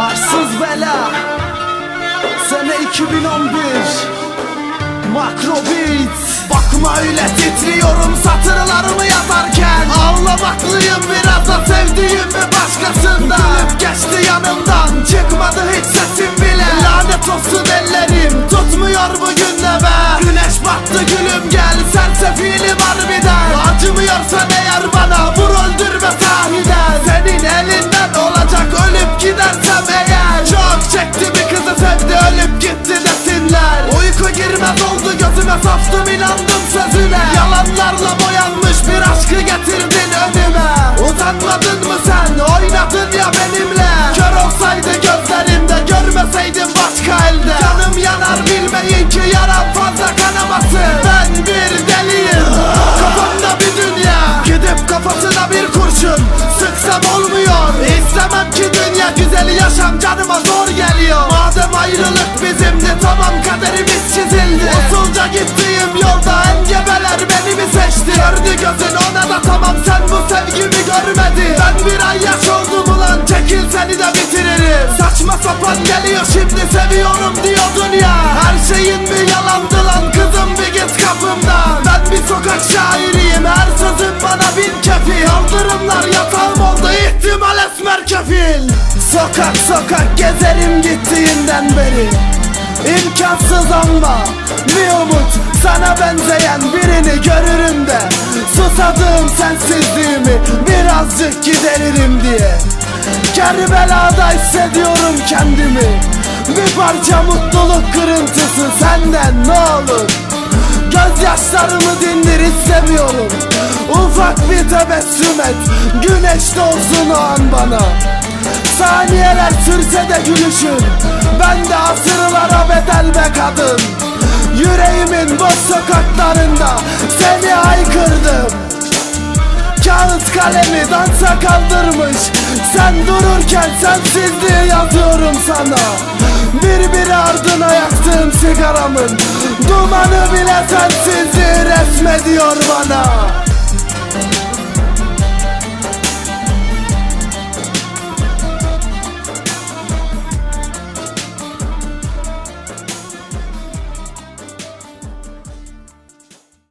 Arsız bela. Sene 2011 makro Makrobit Bakma öyle titriyorum. Satırlarımı yazarken Ağlamaklıyım biraz da sevdiğim ve başkasında Gülüp geçti yanımdan. Çıkmadı hiç sesim bile. Lanet olsun ellerim. Tutmuyor bugün de be Güneş battı gün saçtım inandım sözüne. Yalanlarla boyanmış bir aşkı getirdin önüme. Utanmadın mı sen? Oynadın ya benimle. Kör olsaydı gözlerimde görmeseydim başka elde. Canım yanar bilmeyin ki yaram fazla kanamasın Ben bir deliyim. Kafamda bir dünya. Gidip kafasına bir kurşun. Sıksam olmuyor. İstemem ki dünya güzeli yaşam canıma zor geliyor. Madem ayrılık bizimdi tamam kaderimiz çizildi görmedin Ben bir ay yaş oldum ulan çekil seni de bitiririm. Saçma sapan geliyor şimdi seviyorum diyordun ya. Her şeyin bir yalandı lan? Kızım bir git kapımdan. Ben bir sokak şairiyim her sözüm bana bin kefil Kaldırımlar yatağım oldu ihtimal esmer kefil. Sokak sokak gezerim gittiğinden beri. İmkansız ama bir umut sana benzeyen birini görürüm de. Susadığım sensizliğimi birazcık gideririm diye. Kerbela'da hissediyorum kendimi. Bir parça mutluluk kırıntısı senden ne olur. Gözyaşlarımı dindir istemiyorum. Ufak bir tebessüm et Güneş doğsun o an bana. Saniyeler sürse de gülüşün Ben de asırlara bedel be kadın. Yüreğimin boş sokaklarında kaldırmış Sen dururken sensizliği yazıyorum sana. Birbiri ardına yaktığım sigaramın Dumanı bile sensizliği resmediyor bana